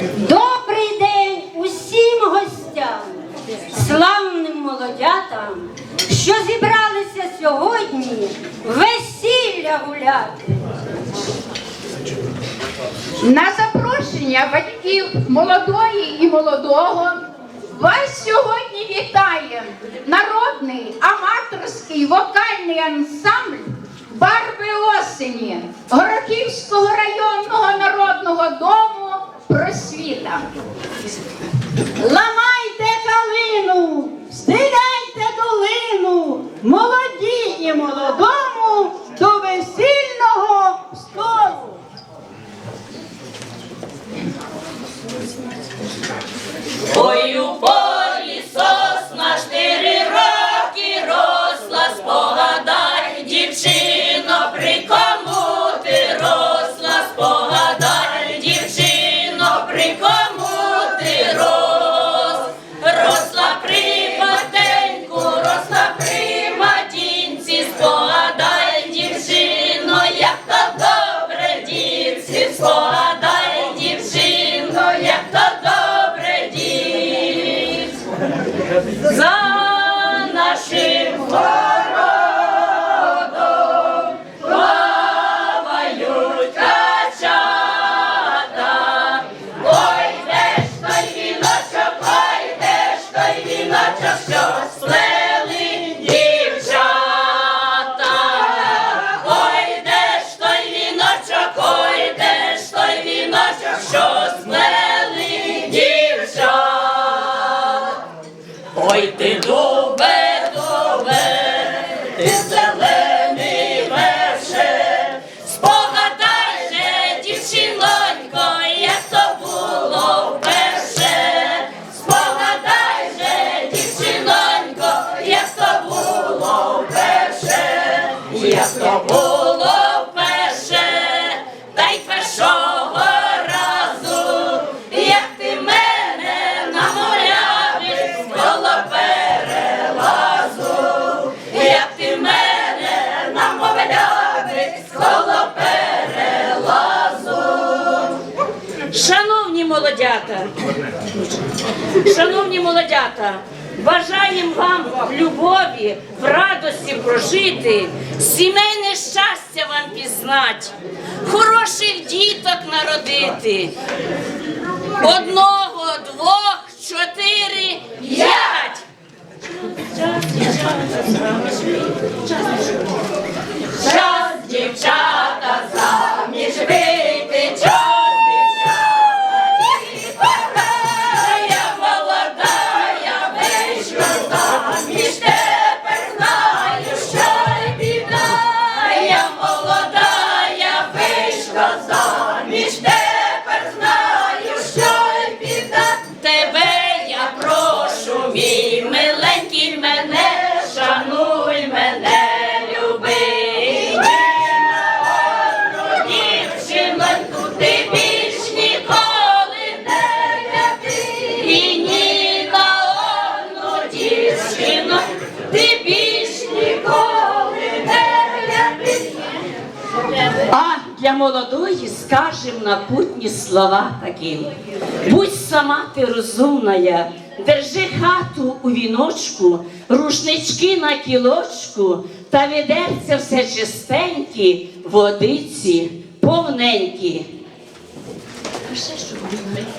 Добрий день усім гостям, славним молодятам, що зібралися сьогодні весілля гуляти. На запрошення батьків молодої і молодого вас сьогодні вітає народний аматорський вокальний ансамбль. Барви осені Горохівського районного народного дому просвіта. Ламайте калину, стиляйте долину, молоді і молодому до весільного столу. Ой, Ой, ти дубе, дубе, ти молодята, шановні молодята, бажаємо вам в любові, в радості прожити, сімейне щастя вам пізнать, хороших діток народити. Одного, двох, чотири, п'ять. Час, дівчата, заміж для молодої скажем напутні слова такі. Будь сама ти розумная, держи хату у віночку, рушнички на кілочку, та відерця все чистенькі, водиці повненькі.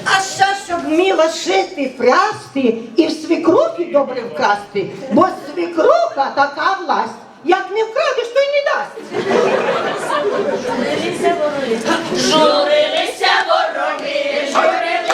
А ще щоб вміла шити, прясти і в свекрухи добре вкрасти, бо свекруха така власть. Як не вкрадеш, то й не дасть. Журилися вороги, журилися люди,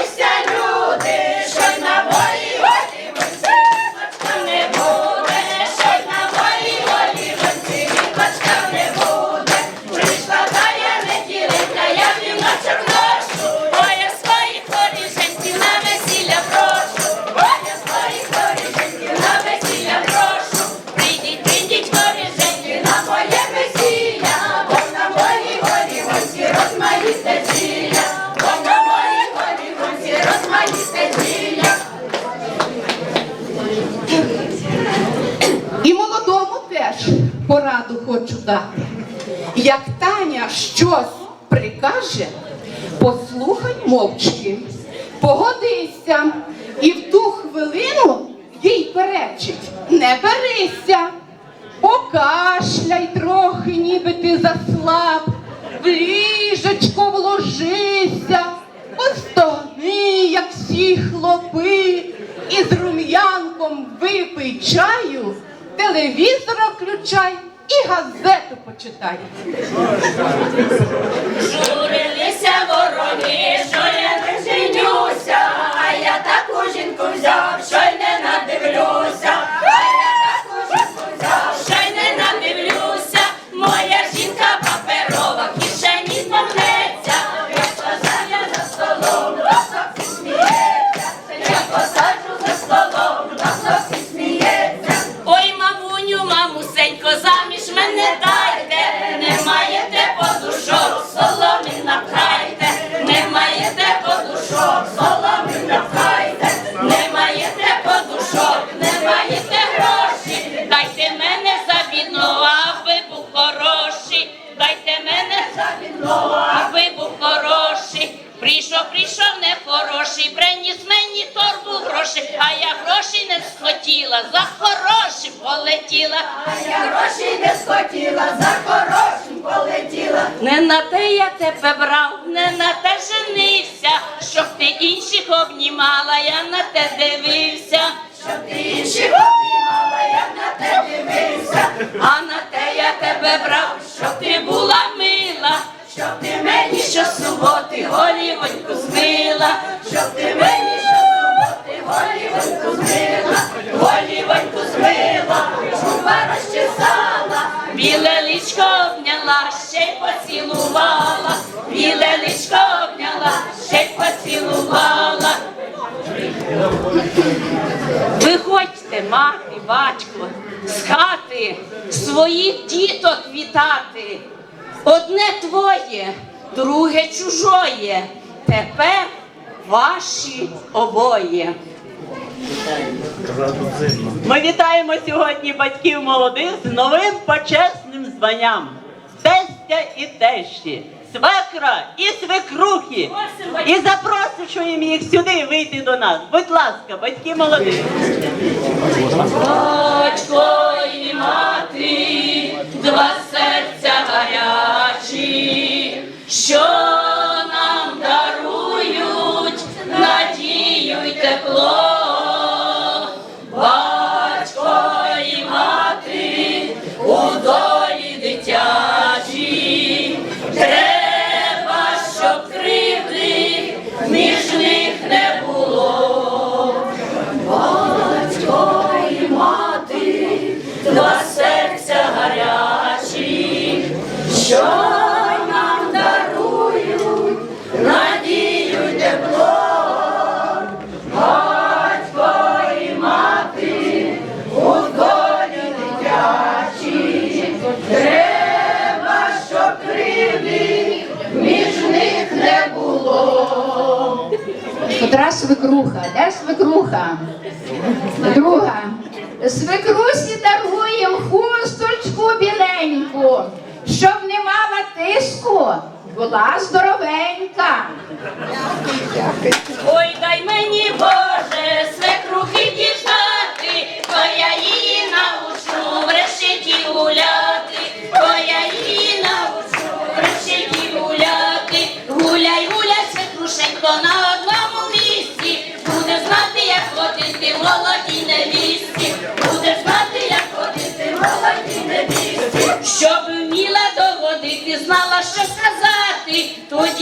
те я тебе брав, не на те женився, щоб ти інших обнімала, я на те дивився. Щоб ти інших обнімала, я на те дивився. А на те я тебе брав, щоб ти була мила. Щоб ти мені щосуботи голівоньку змила, щоб ти мені щосуботи голівоньку змила, голівоньку змила, чуба розчесала, біле личко обняла, ще й поцілувала, біле личко обняла, ще й поцілувала. Виходьте, мати, батько, з хати своїх діток вітати. Одне твоє, друге чужоє. Тепер ваші обоє. Ми вітаємо сьогодні батьків молодих з новим почесним званням. Тестя і тещі, свекра і свекрухи. І запрошуємо їх сюди вийти до нас. Будь ласка, батьки молодих. Батько і мати, два серця гарячі, що нам дарують і мати у долі дитячій, треба, щоб кривди між них не було. Батько мати, два серця гарячі, Котра свекруха? Де свекруха? Друга. Свекрусі даруєм хусточку біленьку, щоб не мала тиску, була здоровенька. Ой, дай мені, Боже, свекрухи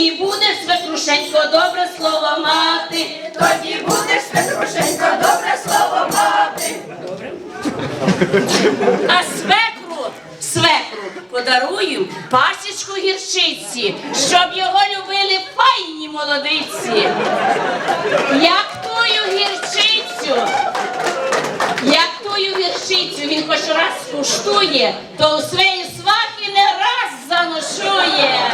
тоді будеш свекрушенько добре слово мати, тоді будеш свекрушенько добре слово мати. А свекру, свекру подарую пасічку гірчиці, щоб його любили файні молодиці. Як тую гірчицю, як тую гірчицю він хоч раз скуштує, то у своєї свахи не раз заношує.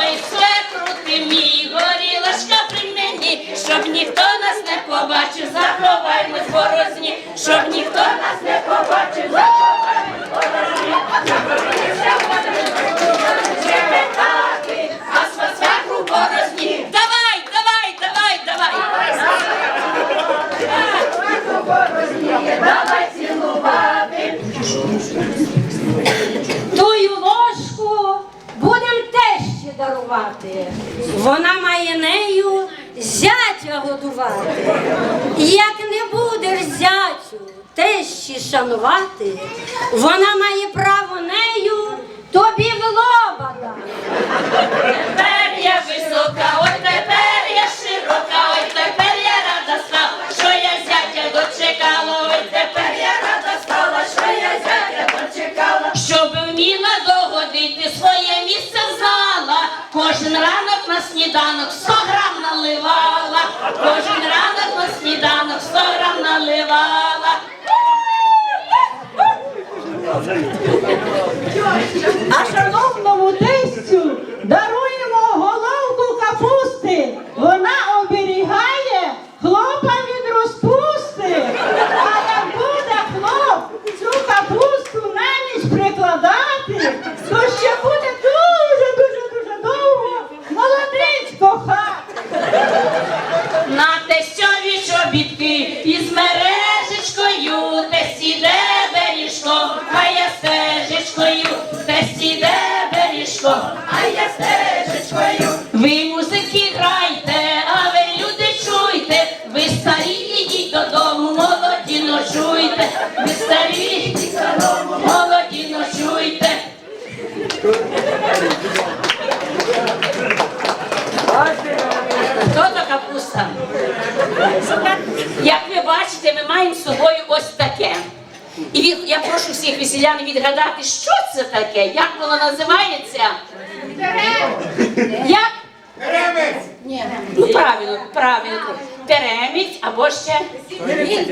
Ой, свекру ти мій, горілочка при мені, щоб ніхто нас не побачив, заховаймось борозні, щоб ніхто нас не побачив, заховаймось борозні. А сва борозні. Давай, давай, давай, давай. Давай цілувати. Тую дарувати. Вона має нею зятя годувати. Як не будеш зятю тещі шанувати, вона має право нею тобі в лоба дати. Тепер я висока, сніданок 100 грам наливала. Кожен ранок на сніданок 100 грам наливала. А шановному тестю даруємо головку капусти. Вона таке, як воно називається? Як? Ну правильно, правильно. Теремець або ще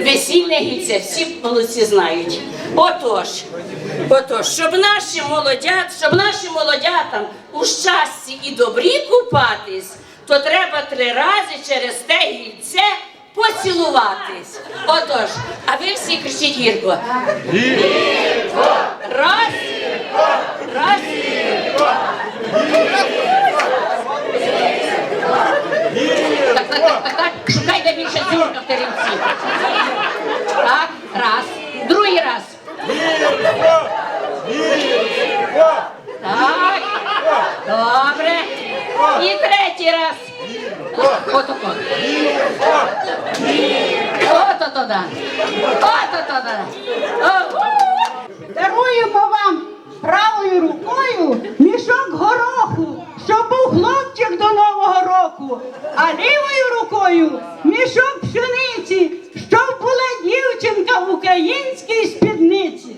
весільне гільце. Всі молодці знають. Отож, отож, щоб наші молодят, щоб нашим молодятам у щасті і добрі купатись, то треба три рази через те гільце поцілуватись. Отож, а ви всі кричіть гірко. Гірко! Раз, раз. Так, так. Більше дзюрка в теремці. Так, раз. Другий раз. Добре. І третій раз. Отако. Ото-то да. Ото-то да. О. Даруємо вам правою рукою мішок гороху, щоб був хлопчик до Нового року, а лівою рукою мішок пшениці, щоб була дівчинка в українській спідниці.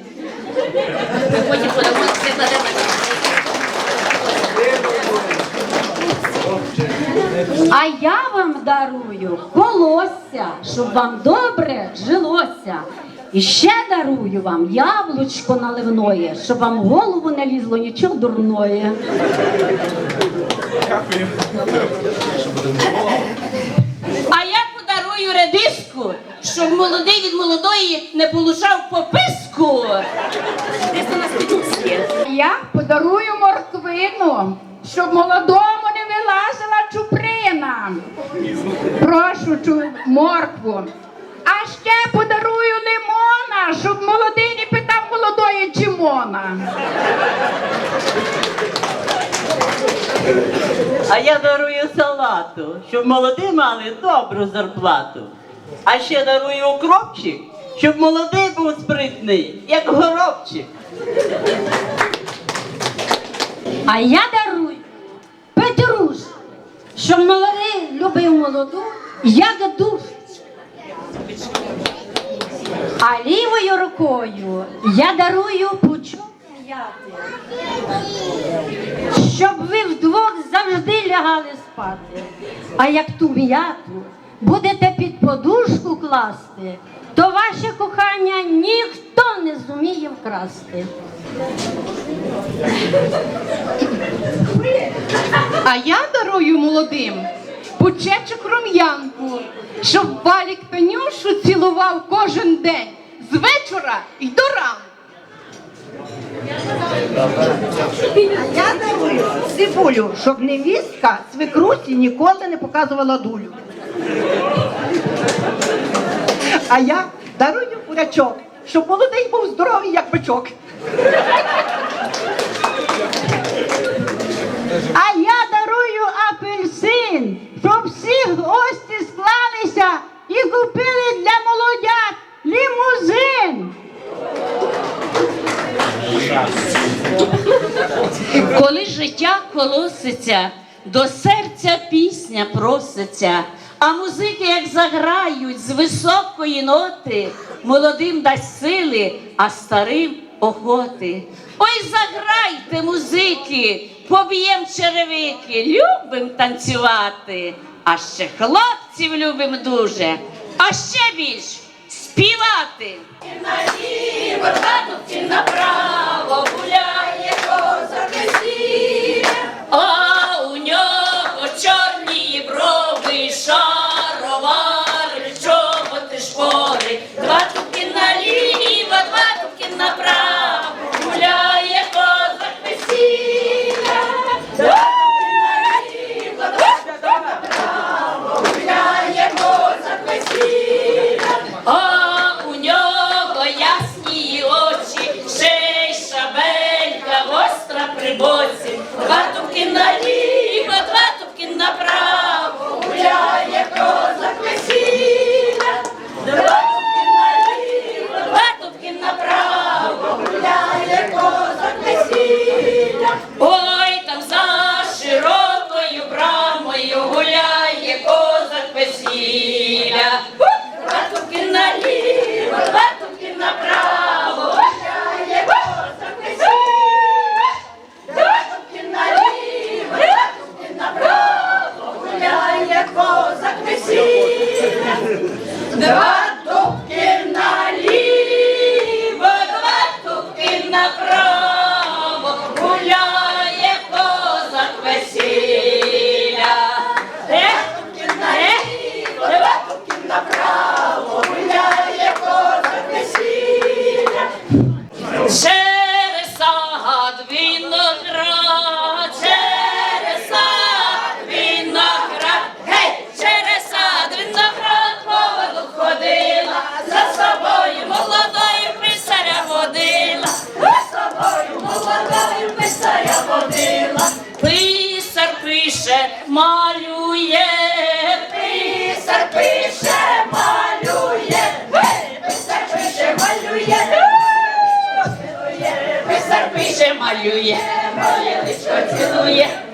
А я вам дарую колосся, щоб вам добре жилося. І ще дарую вам яблучко наливное, щоб вам в голову не лізло нічого дурної. А я подарую редиску, щоб молодий від молодої не получав пописку. Я подарую морквину, щоб молодому не вилазила чуприна. Прошу чу моркву. А ще подарую А я дарую салату, щоб молоді мали добру зарплату. А ще дарую укропчик, щоб молодий був спритний, як горобчик. А я дарую Петруш, щоб молодий любив молоду, як душ. А лівою рукою я дарую пучок м'яти, щоб ви вдвох завжди лягали спати. А як ту м'яту будете під подушку класти, то ваше кохання ніхто не зуміє вкрасти. А я дарую молодим пучечок рум'янку, щоб валік пенюшу цілував кожен день з вечора й до ранку. Я дарую цибулю, щоб невістка свекрусі ніколи не показувала дулю. А я дарую бурячок, щоб молодий був здоровий, як бичок. А я дарую апельсин, щоб всі гості склалися і купили для молодят лімузин. Коли життя колоситься, до серця пісня проситься, а музики, як заграють з високої ноти, молодим дасть сили, а старим охоти. Ой, заграйте, музики, поб'єм черевики, любим танцювати, а ще хлопців любим дуже, а ще більш співати. Наліво, на направо, гуляє козак весілля. Susu.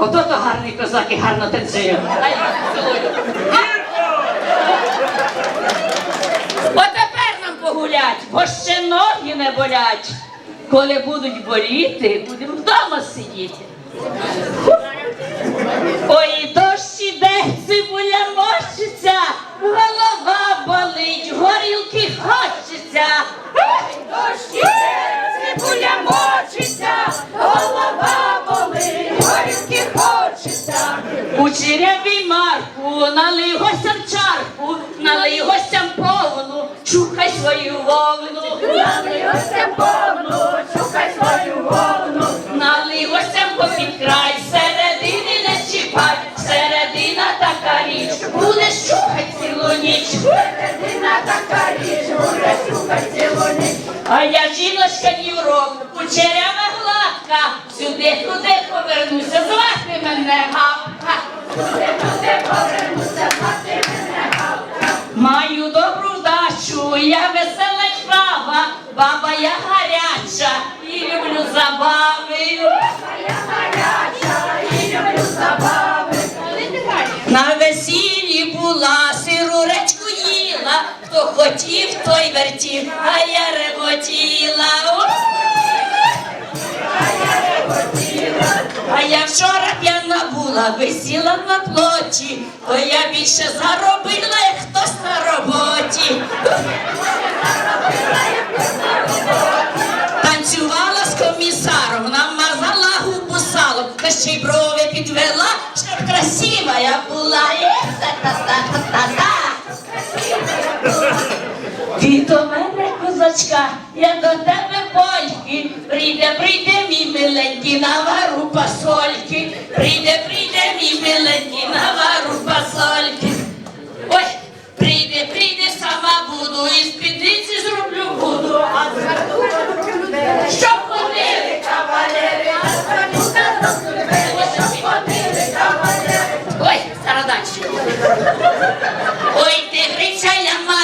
Ото то гарний козак і гарно танцює. Отепер нам погулять, бо ще ноги не болять. Коли будуть боліти, будемо вдома сидіти. Ой, дощ іде, цибуля мощиться, голова болить, горілки хочеться. Дощ іде, цибуля мочиться, голова У череві марку, налий гостям чарку, налий гостям повну, чухай свою вовну, Налий гостям повну, шукай свою вовну. налий гостям попід край, середини не чіпай, середина така річ, будеш чухать цілу ніч. Середина така річ, буде шукай цілу ніч. А я жіночка Європ, кучерява гладка, сюди туди повернуся, звати мене гавка. Маю добру вдачу, я весела й баба, я гаряча і люблю забави. На весіллі була, сиру речку їла, хто хотів, той вертів, а я реготіла. А я вчора п'яна була. висіла на плоті, то я більше заробила, як хтось на роботі. Танцювала з комісаром, намазала губу салом, та ще й брови підвела, щоб красива я була. Е, та-та-та-та-та-та. Ти до я до тебе польки. Прийде, прийде мій миленький, навару пасольки. Прийде, прийде мій миленький, навару пасольки. Ой, прийде, прийде, сама буду, і спідниці зроблю буду. А щоб ходили кавалери, а щоб ходили. Ой, стародачі. Ой, ти гриця, я Маринка,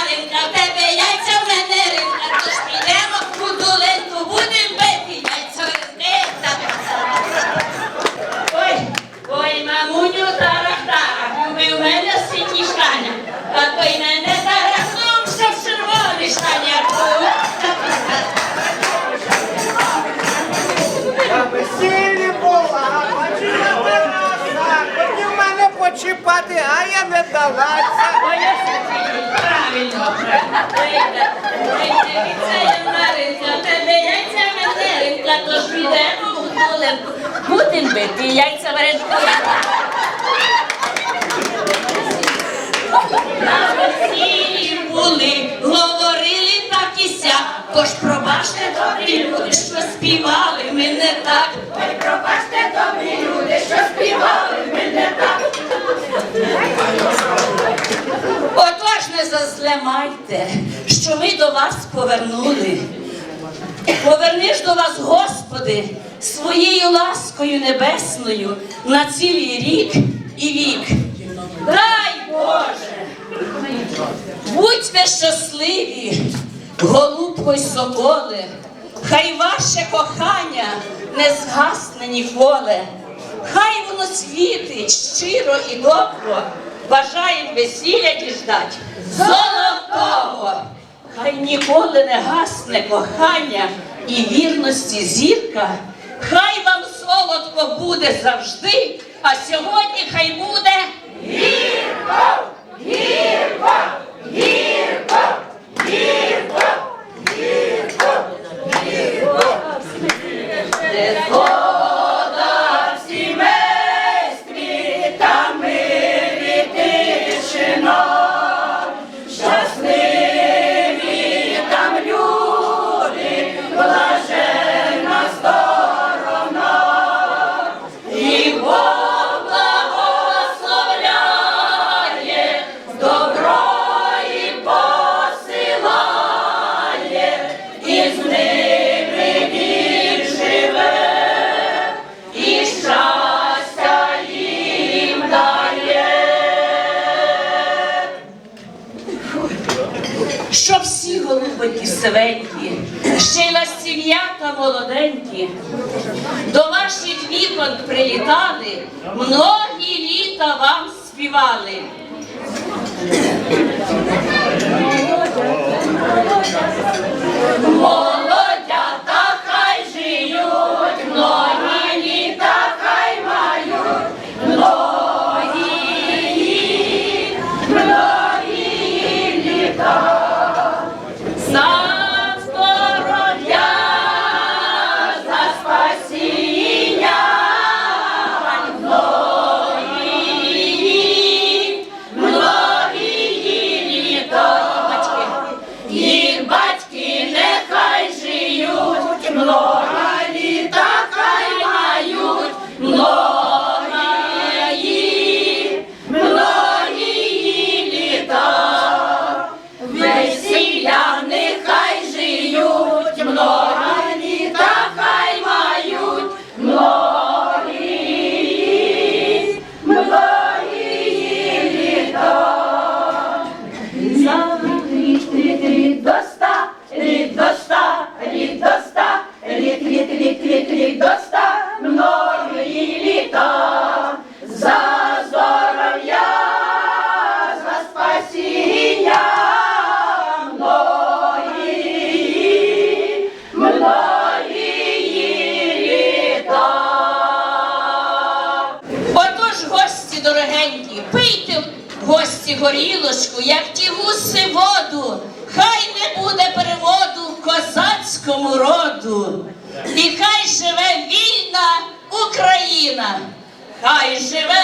не зазлемайте, що ми до вас повернули. Поверни ж до вас, Господи, своєю ласкою небесною на цілий рік і вік. Дай Боже! Будьте щасливі, голубко й соколи, хай ваше кохання не згасне ніколи. Хай воно світить щиро і добро, бажаєм весілля діждать золотого. Хай ніколи не гасне кохання і вірності зірка. Хай вам солодко буде завжди, а сьогодні хай буде і голубики сивенькі, ще й ластів'ята молоденькі, до ваших вікон прилітали, многі літа вам співали. горілочку, як ті гуси воду, хай не буде переводу козацькому роду. І хай живе вільна Україна, хай живе.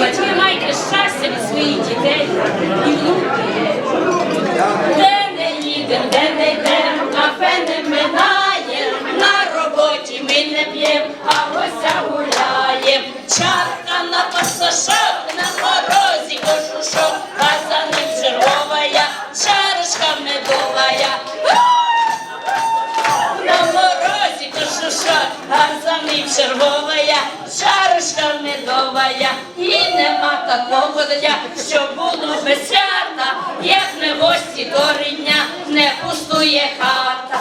батьки маєте щастя від своїх дітей і внуків. Де не їдем, де не йдем, кафе не минає, на роботі ми не п'єм, а гуся гуляєм, чарка на пасажирах. такого дня, що буду безсвята, як не гості до рідня, не пустує хата.